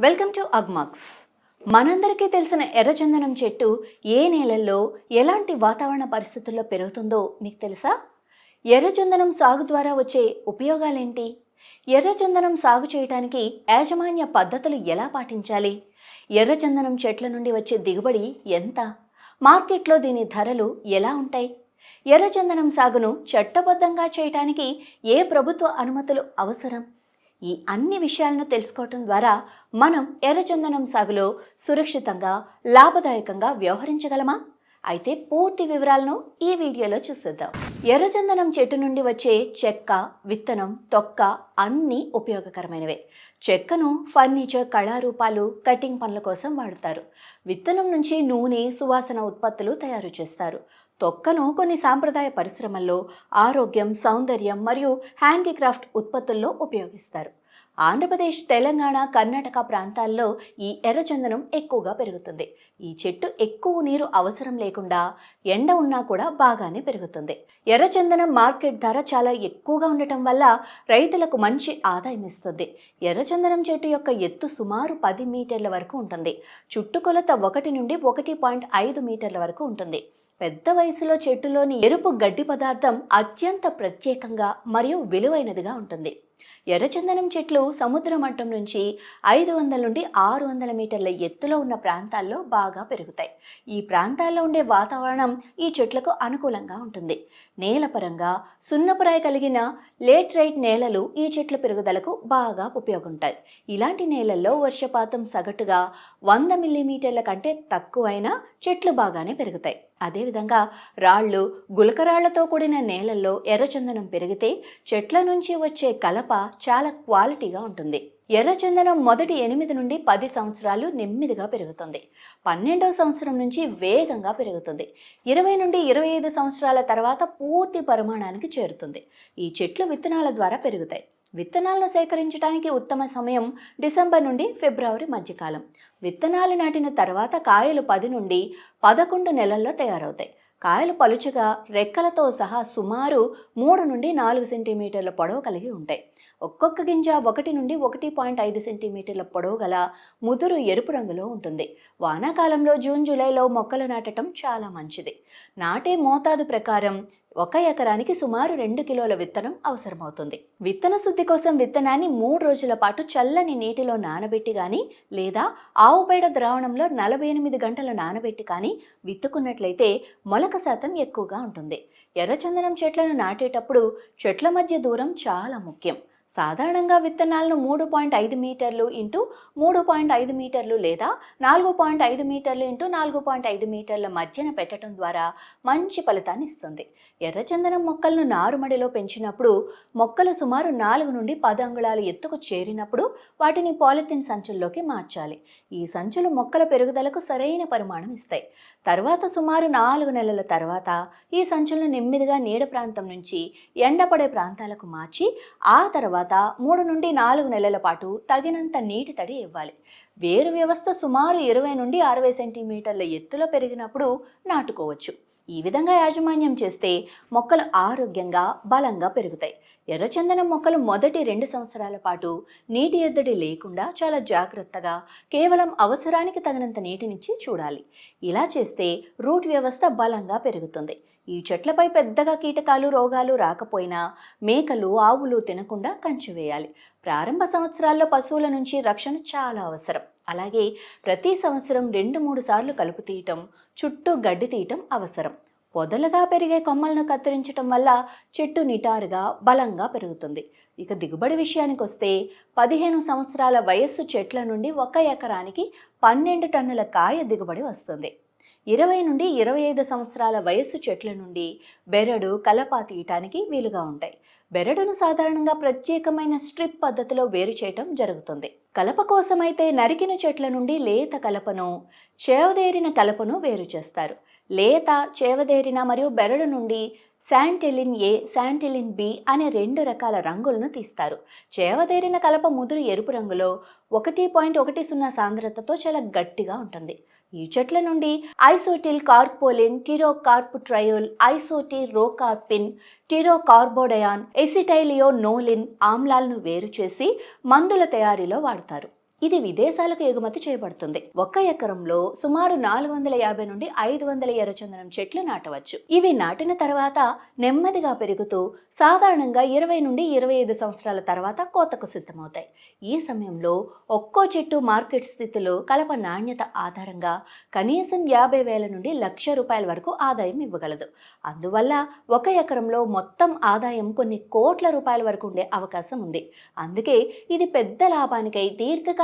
Welcome to Agmax. మనందరికీ తెలిసిన ఎర్రచందనం చెట్టు ఏ నేలల్లో ఎలాంటి వాతావరణ పరిస్థితుల్లో పెరుగుతుందో మీకు తెలుసా? ఎర్రచందనం సాగు ద్వారా వచ్చే ఉపయోగాలేంటి? ఎర్రచందనం సాగు చేయడానికి యాజమాన్య పద్ధతులు ఎలా పాటించాలి? ఎర్రచందనం చెట్ల నుండి వచ్చే దిగుబడి ఎంత? మార్కెట్లో దీని ధరలు ఎలా ఉంటాయి? ఎర్రచందనం సాగును చట్టబద్ధంగా చేయటానికి ఏ ప్రభుత్వ అనుమతులు అవసరం? ఈ అన్ని విషయాలను తెలుసుకోవటం ద్వారా మనం ఎర్రచందనం సాగులో సురక్షితంగా లాభదాయకంగా వ్యవహరించగలమా? అయితే పూర్తి వివరాలను ఈ వీడియోలో చూసేద్దాం. ఎర్రచందనం చెట్టు నుండి వచ్చే చెక్క విత్తనం తొక్క అన్నీ ఉపయోగకరమైనవే. చెక్కను ఫర్నిచర్ కళారూపాలు కటింగ్ పనుల కోసం వాడతారు. విత్తనం నుంచి నూనె సువాసన ఉత్పత్తులు తయారు చేస్తారు. తొక్కను కొన్ని సాంప్రదాయ పరిశ్రమల్లో ఆరోగ్యం సౌందర్యం మరియు హ్యాండీక్రాఫ్ట్ ఉత్పత్తుల్లో ఉపయోగిస్తారు. ఆంధ్రప్రదేశ్ తెలంగాణ కర్ణాటక ప్రాంతాల్లో ఈ ఎర్రచందనం ఎక్కువగా పెరుగుతుంది. ఈ చెట్టు ఎక్కువ నీరు అవసరం లేకుండా ఎండ ఉన్నా కూడా బాగానే పెరుగుతుంది. ఎర్రచందనం మార్కెట్ ధర చాలా ఎక్కువగా ఉండటం వల్ల రైతులకు మంచి ఆదాయం ఇస్తుంది. ఎర్రచందనం చెట్టు యొక్క ఎత్తు సుమారు పది మీటర్ల వరకు ఉంటుంది. చుట్టుకొలత ఒకటి నుండి ఒకటి పాయింట్ ఐదు మీటర్ల వరకు ఉంటుంది. పెద్ద వయసులో చెట్టులోని ఎరుపు గడ్డి పదార్థం అత్యంత ప్రత్యేకంగా మరియు విలువైనదిగా ఉంటుంది. ఎర్రచందనం చెట్లు సముద్ర మట్టం నుంచి ఐదు వందల నుండి ఆరు వందల మీటర్ల ఎత్తులో ఉన్న ప్రాంతాల్లో బాగా పెరుగుతాయి. ఈ ప్రాంతాల్లో ఉండే వాతావరణం ఈ చెట్లకు అనుకూలంగా ఉంటుంది. నేలపరంగా సున్నపురాయి కలిగిన లేట్రైట్ నేలలు ఈ చెట్ల పెరుగుదలకు బాగా ఉపయోగంటాయి ఇలాంటి నేలల్లో వర్షపాతం సగటుగా వంద మిల్లీమీటర్ల కంటే తక్కువైనా చెట్లు బాగానే పెరుగుతాయి. అదేవిధంగా రాళ్ళు గులకరాళ్ళతో కూడిన నేలల్లో ఎర్రచందనం పెరిగితే చెట్ల నుంచి వచ్చే కలప చాలా క్వాలిటీగా ఉంటుంది. ఎర్రచందనం మొదటి ఎనిమిది నుండి పది సంవత్సరాలు నెమ్మదిగా పెరుగుతుంది. పన్నెండవ సంవత్సరం నుంచి వేగంగా పెరుగుతుంది. ఇరవై నుండి ఇరవై ఐదు సంవత్సరాల తర్వాత పూర్తి పరిమాణానికి చేరుతుంది. ఈ చెట్లు విత్తనాల ద్వారా పెరుగుతాయి. విత్తనాలను సేకరించడానికి ఉత్తమ సమయం డిసెంబర్ నుండి ఫిబ్రవరి మధ్యకాలం. విత్తనాలు నాటిన తర్వాత కాయలు పది నుండి పదకొండు నెలల్లో తయారవుతాయి. కాయలు పలుచగా రెక్కలతో సహా సుమారు మూడు నుండి నాలుగు సెంటీమీటర్ల పొడవు కలిగి ఉంటాయి. ఒక్కొక్క గింజ ఒకటి నుండి ఒకటి పాయింట్ ఐదు సెంటీమీటర్ల పొడవు గల ముదురు ఎరుపు రంగులో ఉంటుంది. వానాకాలంలో జూన్ జూలైలో మొక్కలు నాటడం చాలా మంచిది. నాటే మోతాదు ప్రకారం ఒక ఎకరానికి సుమారు రెండు కిలోల విత్తనం అవసరమవుతుంది. విత్తన శుద్ధి కోసం విత్తనాన్ని మూడు రోజుల పాటు చల్లని నీటిలో నానబెట్టి కానీ లేదా ఆవు పేడ ద్రావణంలో నలభై ఎనిమిది గంటలు నానబెట్టి కానీ విత్తుకున్నట్లయితే మొలక శాతం ఎక్కువగా ఉంటుంది. ఎర్రచందనం చెట్లను నాటేటప్పుడు చెట్ల మధ్య దూరం చాలా ముఖ్యం. సాధారణంగా విత్తనాలను మూడు పాయింట్ ఐదు మీటర్లు ఇంటూ మూడు పాయింట్ ఐదు మీటర్లు లేదా నాలుగు పాయింట్ ఐదు మీటర్లు ఇంటూ నాలుగు పాయింట్ ఐదు మీటర్ల మధ్యన పెట్టడం ద్వారా మంచి ఫలితాన్ని ఇస్తుంది. ఎర్రచందనం మొక్కలను నారుమడిలో పెంచినప్పుడు మొక్కలు సుమారు నాలుగు నుండి పది అంగుళాలు ఎత్తుకు చేరినప్పుడు వాటిని పాలిథిన్ సంచుల్లోకి మార్చాలి. ఈ సంచులు మొక్కల పెరుగుదలకు సరైన పరిమాణం ఇస్తాయి. తర్వాత సుమారు నాలుగు నెలల తర్వాత ఈ సంచులను నెమ్మదిగా నీడ ప్రాంతం నుంచి ఎండపడే ప్రాంతాలకు మార్చి ఆ తర్వాత మూడు నుండి నాలుగు నెలల పాటు తగినంత నీటి తడి ఇవ్వాలి. వేరు వ్యవస్థ సుమారు ఇరవై నుండి అరవై సెంటీమీటర్ల ఎత్తులో పెరిగినప్పుడు నాటుకోవచ్చు. ఈ విధంగా యాజమాన్యం చేస్తే మొక్కలు ఆరోగ్యంగా బలంగా పెరుగుతాయి. ఎర్రచందనం మొక్కలు మొదటి రెండు సంవత్సరాల పాటు నీటి ఎద్దడి లేకుండా చాలా జాగ్రత్తగా కేవలం అవసరానికి తగినంత నీటినిచ్చి చూడాలి. ఇలా చేస్తే రూట్ వ్యవస్థ బలంగా పెరుగుతుంది. ఈ చెట్లపై పెద్దగా కీటకాలు రోగాలు రాకపోయినా మేకలు ఆవులు తినకుండా కంచి వేయాలి. ప్రారంభ సంవత్సరాల్లో పశువుల నుంచి రక్షణ చాలా అవసరం. అలాగే ప్రతి సంవత్సరం రెండు మూడు సార్లు కలుపు తీయటం చుట్టూ గడ్డి తీయటం అవసరం. పొదలుగా పెరిగే కొమ్మలను కత్తిరించటం వల్ల చెట్టు నిటారుగా బలంగా పెరుగుతుంది. ఇక దిగుబడి విషయానికి వస్తే పదిహేను సంవత్సరాల వయస్సు చెట్ల నుండి ఒక ఎకరానికి పన్నెండు టన్నుల కాయ దిగుబడి వస్తుంది. ఇరవై నుండి ఇరవై ఐదు సంవత్సరాల వయస్సు చెట్ల నుండి బెరడు కలప తీయటానికి వీలుగా ఉంటాయి. బెరడును సాధారణంగా ప్రత్యేకమైన స్ట్రిప్ పద్ధతిలో వేరు చేయటం జరుగుతుంది. కలప కోసమైతే నరికిన చెట్ల నుండి లేత కలపను చేవదేరిన కలపను వేరు చేస్తారు. లేత చేవదేరిన మరియు బెరడు నుండి శాంటిలిన్ ఏ శాంటిలిన్ బి అనే రెండు రకాల రంగులను తీస్తారు. చేవదేరిన కలప ముదురు ఎరుపు రంగులో ఒకటి పాయింట్ ఒకటి సున్నా సాంద్రతతో చాలా గట్టిగా ఉంటుంది. ఈ చెట్ల నుండి ఐసోటిల్ కార్పోలిన్ టిరోకార్ప్ ట్రయోల్ ఐసోటి రోకార్పిన్ టిరోకార్బోడయాన్ ఎసిటైలియో నోలిన్ ఆమ్లాలను వేరు చేసి మందుల తయారీలో వాడతారు. ఇది విదేశాలకు ఎగుమతి చేయబడుతుంది. ఒక ఎకరంలో సుమారు నాలుగు వందల యాభై నుండి ఐదు వందల ఎర్రచందనం చెట్లు నాటవచ్చు. ఇవి నాటిన తర్వాత నెమ్మదిగా పెరుగుతూ సాధారణంగా ఇరవై నుండి ఇరవై ఐదు సంవత్సరాల తర్వాత కోతకు సిద్ధమవుతాయి. ఈ సమయంలో ఒక్కో చెట్టు మార్కెట్ స్థితిలో కలప నాణ్యత ఆధారంగా కనీసం యాభై వేల నుండి లక్ష రూపాయల వరకు ఆదాయం ఇవ్వగలదు. అందువల్ల ఒక ఎకరంలో మొత్తం ఆదాయం కొన్ని కోట్ల రూపాయల వరకు ఉండే అవకాశం ఉంది. అందుకే ఇది పెద్ద లాభానికై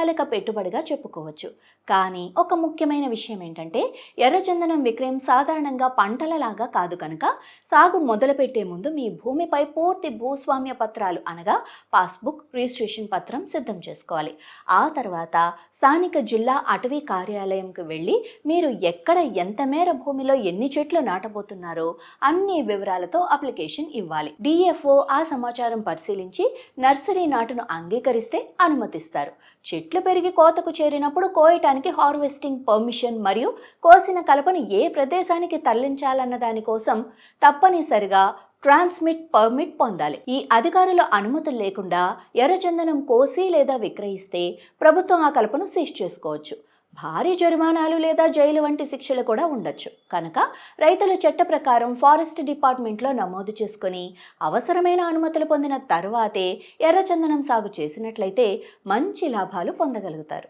దీర్ఘకాలిక పెట్టుబడిగా చెప్పుకోవచ్చు. కానీ ఒక ముఖ్యమైన విషయం ఏంటంటే ఎర్రచందనం విక్రయం సాధారణంగా పంటలలాగా కాదు కనుక సాగు మొదలుపెట్టే ముందు మీ భూమిపై పూర్తి భూస్వామ్య పత్రాలు అనగా పాస్బుక్ రిజిస్ట్రేషన్ పత్రం సిద్ధం చేసుకోవాలి. ఆ తర్వాత స్థానిక జిల్లా అటవీ కార్యాలయంకు వెళ్ళి మీరు ఎక్కడ ఎంత మేర భూమిలో ఎన్ని చెట్లు నాటబోతున్నారో అన్ని వివరాలతో అప్లికేషన్ ఇవ్వాలి. డిఎఫ్ఓ ఆ సమాచారం పరిశీలించి నర్సరీ నాటును అంగీకరిస్తే అనుమతిస్తారు. చెట్లు చెట్లు పెరిగి కోతకు చేరినప్పుడు కోయటానికి హార్వెస్టింగ్ పర్మిషన్ మరియు కోసిన కలపను ఏ ప్రదేశానికి తరలించాలన్న దానికోసం తప్పనిసరిగా ట్రాన్స్మిట్ పర్మిట్ పొందాలి. ఈ అధికారుల అనుమతులు లేకుండా ఎర్రచందనం కోసి లేదా విక్రయిస్తే ప్రభుత్వం ఆ కలపను సీజ్ చేసుకోవచ్చు. భారీ జరిమానాలు లేదా జైలు వంటి శిక్షలు కూడా ఉండొచ్చు. కనుక రైతులు చట్ట ప్రకారం ఫారెస్ట్ డిపార్ట్మెంట్లో నమోదు చేసుకొని అవసరమైన అనుమతులు పొందిన తర్వాతే ఎర్రచందనం సాగు చేసినట్లయితే మంచి లాభాలు పొందగలుగుతారు.